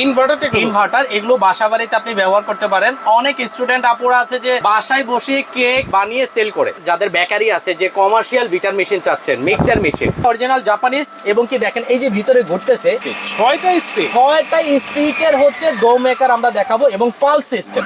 Inverter inverter এগুলো বাসা বাড়িতে আপনি ব্যবহার করতে পারেন। অনেক স্টুডেন্ট আপুরা আছে যে বাসায় বসে কেক বানিয়ে সেল করে। যাদের বেকারি আছে যে কমার্শিয়াল বিটার মেশিন চাচ্ছেন মিক্সচার মেশিন অরিজিনাল জাপানিজ এবং কি দেখেন এই যে ভিতরে ঘুরতেছে ছয়টা স্পেস ছয়টা স্পিকার হচ্ছে ডো মেকার আমরা দেখাবো এবং পালস সিস্টেম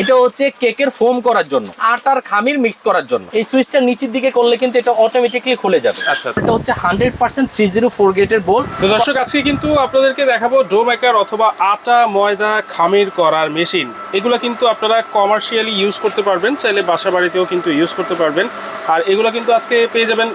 এটা হচ্ছে কেকের ফোম করার জন্য আটার খামির মিক্স করার জন্য। এই সুইচটা নিচের দিকে করলে কিন্তু এটা অটোমেটিকলি খুলে যাবে। আচ্ছা। এটা হচ্ছে hundred percent three zero four গেটের বোল তো দর্শক আজকে কিন্তু আপনাদেরকে দেখাবো ডো মেকার অথবা আটা ময়দা খামির করার মেশিন। এগুলো কিন্তু আপনারা কমার্শিয়ালি ইউজ করতে পারবেন চাইলে বাসা বাড়িতেও কিন্তু ইউজ করতে পারবেন। আর এগুলো কিন্তু আজকে পেয়ে যাবেন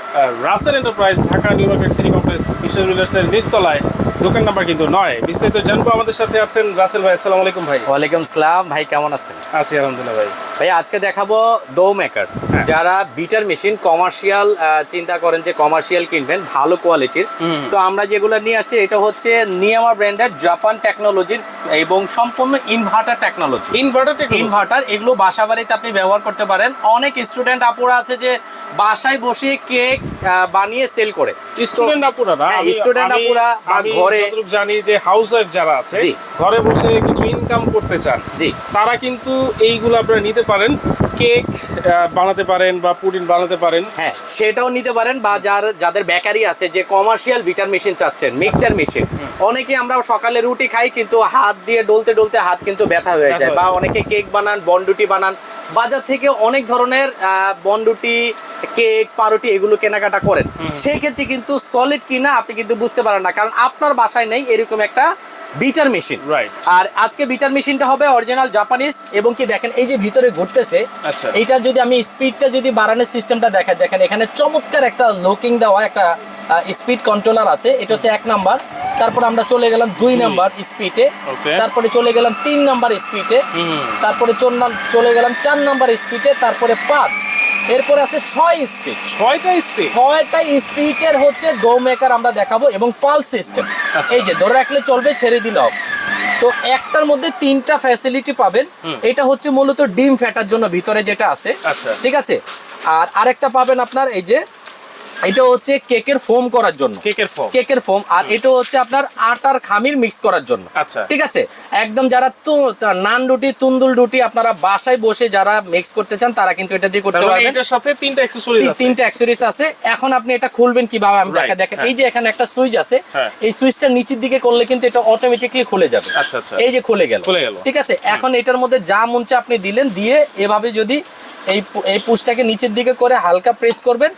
Russell enterprise Dhaka New Market city complex Kishore মিলার্সের নিচতলায়। দোকান নাম্বার কিন্তু নয়। বিস্তারিত জানব আমাদের সাথে আছেন রাসেল ভাই আসসালামু আলাইকুম ভাই। ওয়ালাইকুম সালাম। ভাই কেমন আছেন? আছি আলহামদুলিল্লাহ ভাই। ভাই আজকে দেখাবো দো মেকার হ্যাঁ। যারা বিটার মেশিন কমার্শিয়াল চিন্তা করেন যে কমার্শিয়াল কিনবেন ভালো কোয়ালিটির তো আমরা যেগুলো নিয়ে আসছি এটা হচ্ছে নিয়ামা ব্র্যান্ডের জাপান টেকনোলজির এবং সম্পূর্ণ ইনভার্টার টেকনোলজি ইনভার্টার ইনভার্টার এগুলো বাসা বাড়িতে আপনি ব্যবহার করতে পারেন। অনেক স্টুডেন্ট আপুরা আছে যে বাসায় বসে কেক বানিয়ে সেল করে। স্টুডেন্ট আপুরা না হ্যাঁ, আমি- student আমি- আপুরা ঘরে- জানি যে হাউস ওয়াইফ যারা আছে ঘরে বসে কিছু ইনকাম করতে চান। জি। তারা কিন্তু এইগুলো আপনারা নিতে পারেন। কেক বানাতে পারেন বা পুডিং বানাতে পারেন। হ্যাঁ সেটাও নিতে পারেন বা যার যাদের বেকারি আছে যে কমার্শিয়াল বিটার মেশিন চাচ্ছেন মিক্সচার মেশিন অনেকে আমরা সকালে রুটি খাই কিন্তু হাত দিয়ে ডলতে ডলতে হাত কিন্তু ব্যথা হয়ে যায় বা অনেকে কেক বানান বনডুটি বানান। বাজার থেকে অনেক ধরনের বনডুটি কেক পাউরুটি এগুলো কেনাকাটা করেন। সেই ক্ষেত্রে কিন্তু সলিড কিনা আপনি কিন্তু বুঝতে পারেন না কারণ আপনার বাসায় নেই এরকম একটা বিটার মেশিন আর আজকে বিটার মেশিনটা হবে অরিজিনাল জাপানিজ এবং কি দেখেন এই যে ভিতরে ঘুরতেছে আচ্ছা। এইটা যদি আমি স্পিডটা যদি বাড়ানোর সিস্টেমটা দেখাই দেখেন এখানে চমৎকার একটা লুকিং দেওয়া একটা স্পিড কন্ট্রোলার আছে এটা হচ্ছে এক নাম্বার তারপর আমরা চলে গেলাম দুই নাম্বার স্পিডে তারপরে চলে গেলাম তিন নাম্বার স্পিডে তারপরে চলে গেলাম চার নাম্বার স্পিডে তারপরে পাঁচ। এরপরে আছে ছয় স্পিড ছয়টা স্পিড ছয়টা স্পিডের হচ্ছে গো মেকার আমরা দেখাবো এবং পালস সিস্টেম আচ্ছা। এই যে ধরে রাখলে চলবে ছেড়ে দিলে হবে তো একটার মধ্যে তিনটা ফ্যাসিলিটি পাবেন। এটা হচ্ছে মূলত ডিম ফেটার জন্য ভিতরে যেটা আছে। আচ্ছা। ঠিক আছে? আর আরেকটা পাবেন আপনার এই যে এটা হচ্ছে কেকের ফোম করার জন্য। কেকের ফর্ম কেকের ফোম। আর এটা হচ্ছে আপনার আটার খামির মিক্স করার জন্য। আচ্ছা। ঠিক আছে? একদম যারা তু- নান রুটি তুন্দুল রুটি আপনারা বাসায় বসে যারা মিক্স করতে চান তারা কিন্তু এটা দিয়ে করতে মানে পারবেন। এটার সাথে তিনটা অ্যাকসেসরিজ আছে। তিনটা অ্যাক্সেসরিজ আছে। এখন আপনি এটা খুলবেন কীভাবে? আমি দেখা দেখেন হ্যাঁ। এই যে এখানে একটা সুইচ আছে হ্যাঁ। এই সুইচটা নিচের দিকে করলে কিন্তু এটা অটোমেটিকলি খুলে যাবে। আচ্ছা, আচ্ছা। এই যে খুলে গেল। খুলে গেল। ঠিক আছে? এখন এটার মধ্যে যা মনচে আপনি দিলেন দিয়ে এভাবে যদি এই এই পুশটাকে নিচের দিকে করে হালকা প্রেস করবেন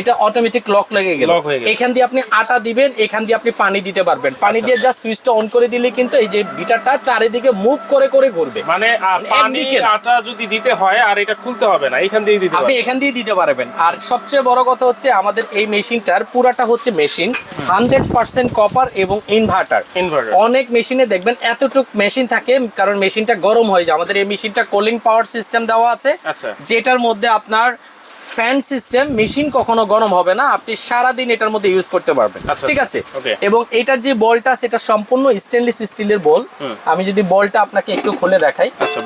এটা অটোমেটিক লক লেগে গেল। হয়ে। এখান দিয়ে আপনি আটা দিবেন এখান দিয়ে আপনি পানি দিতে পারবেন। পানি আচ্ছা, দিয়ে জাস্ট সুইচটা অন করে দিলে কিন্তু এই যে বিটারটা চারিদিকে মুভ করে করে ঘুরবে। মানে মানে পানি আটা যদি দিতে হয় আর এটা খুলতে হবে না এখান দিয়ে দিতে আপনি এখান দিয়ে দিতে পারবেন। আর সবচেয়ে বড় কথা হচ্ছে আমাদের এই মেশিনটার পুরাটা হচ্ছে মেশিন হান্ড্রেড পার্সেন্ট কপার এবং ইনভার্টার অনেক মেশিনে দেখবেন এতটুক মেশিন থাকে কারণ মেশিনটা গরম হয়ে যায়। আমাদের এই মেশিনটা কুলিং পাওয়ার সিস্টেম দেওয়া আছে। আচ্ছা। যেটার মধ্যে আপনার ফ্যান সিস্টেম মেশিন কখনো গরম হবে না আপনি সারা দিন এটার মধ্যে ইউজ করতে পারবেন। আচ্ছা, ঠিক আচ্ছা। আছে এবং এটার যে বলটা সেটা সম্পূর্ণ স্টেনলেস স্টিলের বল। আমি যদি বলটা আপনাকে একটু খুলে দেখাই। আচ্ছা।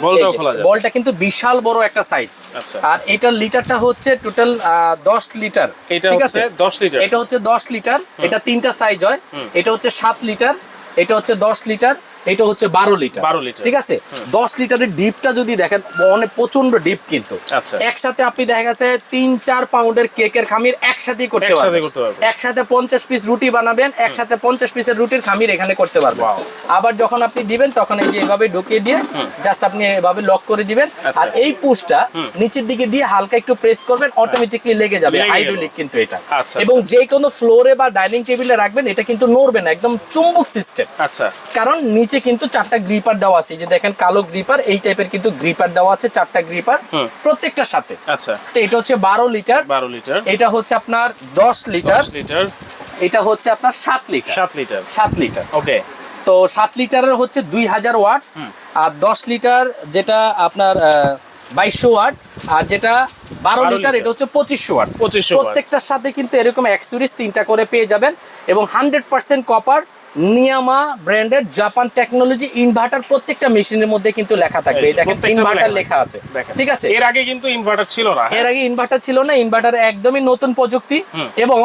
বলটা কিন্তু বিশাল বড় একটা সাইজ। আর এটার লিটারটা হচ্ছে টোটাল দশ লিটার ঠিক আছে? 10 লিটার এটা হচ্ছে দশ লিটার এটা তিনটা সাইজ হয়। এটা হচ্ছে সাত লিটার এটা হচ্ছে দশ লিটার এটা হচ্ছে বারো লিটার। 12 লিটার। ঠিক আছে? দশ লিটারের ডিপটা যদি দেখেন অনেক প্রচণ্ড ডিপ কিন্তু। আচ্ছা। একসাথে আপনি দেখা গেছে তিন চার পাউন্ডের কেকের খামির একসাথেই করতে একসাথে পারবেন। করতে পারবেন। একসাথে পঞ্চাশ পিস রুটি বানাবেন একসাথে পঞ্চাশ পিসের রুটির খামির এখানে করতে পারবেন। আবার যখন আপনি দিবেন তখন এই যে এভাবে ঢুকিয়ে দিয়ে জাস্ট আপনি এভাবে লক করে দিবেন। আচ্ছা। আর এই পুশটা নিচের দিকে দিয়ে হালকা একটু প্রেস করবেন অটোমেটিকলি লেগে যাবে লেগে গেল। হাইড্রোলিক কিন্তু এটা। আচ্ছা, এবং যে কোনো ফ্লোরে বা ডাইনিং টেবিলে রাখবেন এটা কিন্তু নড়বে না একদম চুম্বক সিস্টেম আচ্ছা। কারণ নিচে কিন্তু চারটা গ্রিপার দেওয়া আছে। যে দেখেন কালো গ্রিপার এই টাইপের কিন্তু গ্রিপার দেওয়া আছে চারটা গ্রিপার। প্রত্যেকটার সাথে। আচ্ছা। তো এটা হচ্ছে বারো লিটার। 12 লিটার। এটা হচ্ছে আপনার দশ লিটার। 10 লিটার। এটা হচ্ছে আপনার সাত লিটার। 7 লিটার। সাত লিটার। ওকে। তো সাত লিটারের হচ্ছে দুই হাজার ওয়াট। আর দশ লিটার যেটা আপনার বাইশশো ওয়াট। আর যেটা বারো লিটার। এটা হচ্ছে পঁচিশশো ওয়াট। 2500 প্রত্যেকটার সাথে কিন্তু এরকম অ্যাক্সুরিজ তিনটা করে পেয়ে যাবেন এবং হান্ড্রেড পার্সেন্ট কপার নিয়ামা ব্র্যান্ডের জাপান টেকনোলজি ইনভার্টার প্রত্যেকটা মেশিনের মধ্যে কিন্তু লেখা থাকবে। এই দেখেন ইনভার্টার লেখা লেখা আছে। ঠিক আছে? এর আগে কিন্তু ইনভার্টার ছিল না এর আগে ইনভার্টার ছিল না ইনভার্টার একদমই নতুন প্রযুক্তি এবং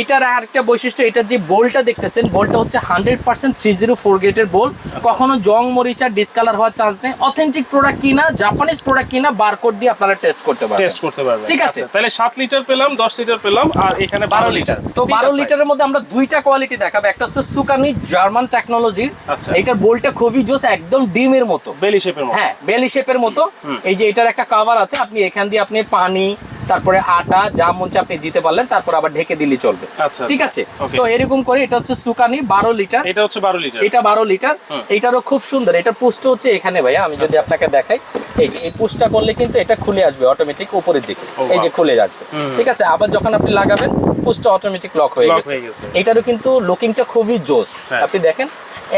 এটার আরেকটা বৈশিষ্ট্য এটার যে বোলটা দেখতেছেন বোলটা হচ্ছে hundred percent three zero four গেটের বোল। কখনো জং মরিচা ডিসকালার হওয়ার চান্স নেই। অথেন্টিক প্রোডাক্ট কিনা জাপানিজ প্রোডাক্ট কিনা বারকোড দিয়ে আপনারা টেস্ট করতে পারবেন। টেস্ট করতে পারবেন। ঠিক আছে। আচ্ছা, তাহলে সাত লিটার পেলাম দশ লিটার পেলাম আর এখানে বারো লিটার তো বারো লিটারের মধ্যে আমরা দুইটা কোয়ালিটি দেখাবো। একটা হচ্ছে সুকানি জার্মান টেকনোলজির আচ্ছা। এটার বোলটা খুবই জোস একদম ডিমের মতো। বেলি শেপের মতো। হ্যাঁ বেলি শেপের মতো। এই যে এটার একটা কাভার আছে আপনি এখান দিয়ে আপনি পানি তারপরে আটা যা মন আপনি দিতে পারলেন তারপর আবার ঢেকে দিলে চলবে। আচ্ছা, ঠিক আচ্ছা। আছে তো এরকম করে এটা হচ্ছে সুকানি বারো লিটার। এটা হচ্ছে বারো লিটার। এটা বারো লিটার। এটারও খুব সুন্দর। এটা পুষ্ট হচ্ছে এখানে ভাইয়া আমি আচ্ছা। যদি আপনাকে দেখাই। এই যে এই পুষ্টটা করলে কিন্তু এটা খুলে আসবে অটোমেটিক উপরের দিকে। এই যে খুলে আসবে। ঠিক আছে? আবার যখন আপনি লাগাবেন পুষ্টটা অটোমেটিক লক হয়ে গেছে। এটারও কিন্তু লুকিংটা খুবই জোস। হ্যাঁ। আপনি দেখেন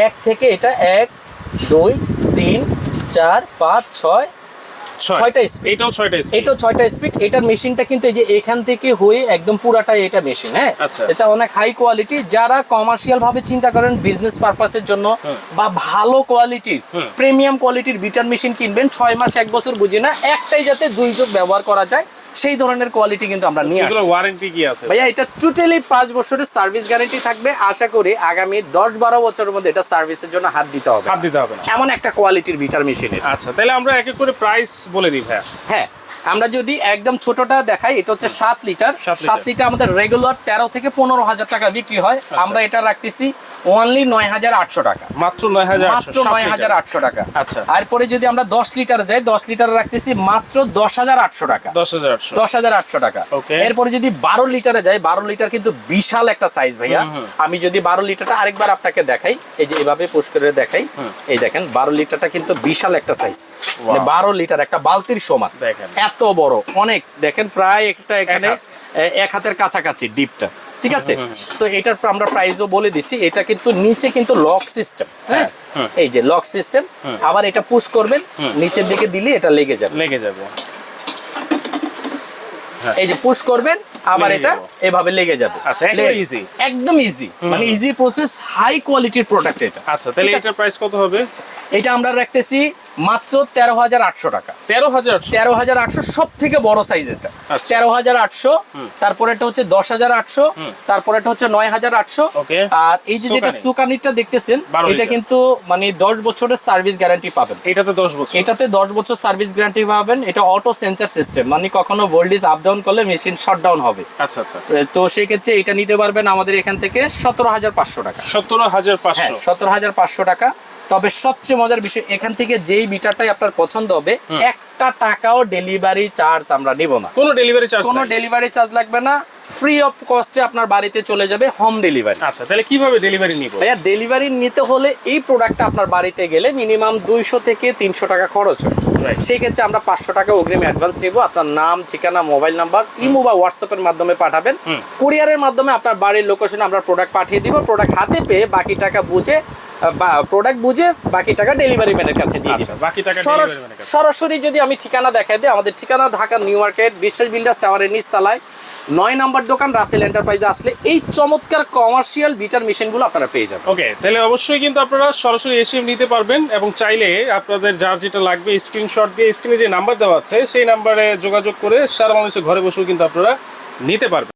এক থেকে এটা এক দুই তিন চার পাঁচ ছয় ছয়টা স্পিড এটাও ছয়টা স্পিড এটাও ছয়টা স্পিড এটার মেশিনটা কিন্তু এই যে এখান থেকে হয়ে একদম পুরাটাই এটা মেশিন হ্যাঁ? আচ্ছা। এটা অনেক হাই কোয়ালিটি যারা কমার্শিয়াল ভাবে চিন্তা করেন বিজনেস পারপাসের জন্য বা ভালো কোয়ালিটির প্রিমিয়াম কোয়ালিটির বিটার মেশিন কিনবেন ছয় মাস এক বছর বুঝে না একটাই যাতে দুই যোগ ব্যবহার করা যায়। সেই ধরনের কোয়ালিটি কিন্তু আমরা নিয়ে আসছি। ওয়ারেন্টি কি আছে? ভাইয়া এটা টোটালি পাঁচ বছরের সার্ভিস গ্যারেন্টি থাকবে। আশা করি আগামী দশ বারো বছরের মধ্যে এটা সার্ভিসের জন্য হাত দিতে হবে। হাত দিতে হবে এমন একটা কোয়ালিটির বিটার মেশিনের আচ্ছা তাহলে আমরা এক এক করে প্রাইস বলে দিই ভাইয়া। হ্যাঁ আমরা যদি একদম ছোটটা দেখাই এটা হচ্ছে সাত লিটার। সাত লিটার। আমাদের রেগুলার তেরো থেকে পনেরো হাজার টাকা বিক্রি হয়। আচ্ছা। আমরা এটা রাখতেছি ওনলি নয় হাজার আটশো টাকা। মাত্র নয় হাজার মাত্র নয় হাজার আটশো টাকা। আচ্ছা। তারপরে যদি আমরা দশ লিটার যাই দশ লিটার রাখতেছি মাত্র দশ হাজার আটশো টাকা। দশ হাজার আটশো। দশ হাজার আটশো টাকা। এরপরে যদি বারো লিটারে যাই বারো লিটার কিন্তু বিশাল একটা সাইজ ভাইয়া। আমি যদি বারো লিটারটা আরেকবার আপনাকে দেখাই এই যে এভাবে পুশ করে দেখাই এই দেখেন বারো লিটারটা কিন্তু বিশাল একটা সাইজ বারো লিটার একটা বালতির সমান। দেখেন। এত বড় অনেক। দেখেন প্রায় একটা এখানে এক হাতের কাছাকাছি ডিপটা ঠিক আছে? তো এটার আমরা প্রাইসও বলে দিচ্ছি এটা কিন্তু নিচে কিন্তু লক সিস্টেম হ্যাঁ? এই যে লক সিস্টেম আবার এটা পুশ করবেন নিচের দিকে দিলে এটা লেগে যাবে। লেগে যাবে। এই যে পুশ করবেন আবার এটা এভাবে লেগে যাবে। আচ্ছা, একদম একদম ইজি মানে ইজি প্রসেস হাই কোয়ালিটির প্রোডাক্ট এটা। আচ্ছা তাহলে এটার প্রাইস কত হবে? এটা আমরা রাখতেছি মাত্র তেরো হাজার আটশো টাকা। তেরো হাজার তেরো হাজার আটশো সব থেকে বড় সাইজ এটা। আচ্ছা। তেরো হাজার আটশো তারপরে এটা হচ্ছে দশ হাজার আটশো তারপরে এটা হচ্ছে নয় হাজার আটশো। আর এই যে যেটা সুকানি। সুকানিটা দেখতেছেন এটা কিন্তু মানে দশ বছরের সার্ভিস গ্যারান্টি পাবেন। এটাতে দশ বছর। এটাতে দশ বছর সার্ভিস গ্যারান্টি পাবেন। এটা অটো সেন্সার সিস্টেম মানে কখনো ভোল্টেজ আপ ডাউন করলে মেশিন শট ডাউন হবে। আচ্ছা আচ্ছা। তো সেই ক্ষেত্রে এটা নিতে পারবেন আমাদের এখান থেকে সতেরো হাজার পাঁচশো টাকা। সতেরো হাজার হ্যাঁ পাঁচশো সতেরো হাজার পাঁচশো টাকা। তবে সবচেয়ে মজার বিষয় এখান থেকে যেই মিটারটাই আপনার পছন্দ হবে একটা টাকাও ডেলিভারি চার্জ আমরা নিব না। কোনো ডেলিভারি চার্জ কোনো ডেলিভারি চার্জ লাগবে না। ফ্রি অফ কস্টে আপনার বাড়িতে চলে যাবে হোম ডেলিভারি আচ্ছা তাহলে কীভাবে ডেলিভারি নিব? ভাইয়া ডেলিভারি নিতে হলে এই প্রোডাক্টটা আপনার বাড়িতে গেলে মিনিমাম দুইশো থেকে তিনশো টাকা খরচ হয়. সেই ক্ষেত্রে আমরা পাঁচশো টাকা অগ্রিম অ্যাডভান্স নিব। আপনার নাম ঠিকানা মোবাইল নাম্বার ইমো বা হোয়াটসঅ্যাপের মাধ্যমে পাঠাবেন। কুরিয়ারের মাধ্যমে আপনার বাড়ির লোকেশনে আমরা প্রোডাক্ট পাঠিয়ে দিব। প্রোডাক্ট হাতে পেয়ে বাকি টাকা বুঝে বা প্রোডাক্ট বুঝে বাকি টাকা ডেলিভারি ম্যানের কাছে দিয়ে আচ্ছা, দিবেন বাকি টাকা। সরাসরি যদি আমি ঠিকানা দেখাই দিই আমাদের ঠিকানা Dhaka New Market Biswas builders টাওয়ারের নিচতলায়। নয় নাম্বার দোকান রাসেল এন্টারপ্রাইজে আসলে এই চমৎকার কমার্শিয়াল বিটার মেশিনগুলো আপনারা পেয়ে যাবেন। ওকে তাহলে অবশ্যই কিন্তু আপনারা সরাসরি এসে নিতে পারবেন এবং চাইলে আপনাদের যার যেটা লাগবে স্ক্রিনশট দিয়ে স্ক্রিনে যে নাম্বার দেওয়া আছে, সেই নাম্বারে যোগাযোগ করে সারা মানুষের ঘরে বসেও কিন্তু আপনারা নিতে পারবেন।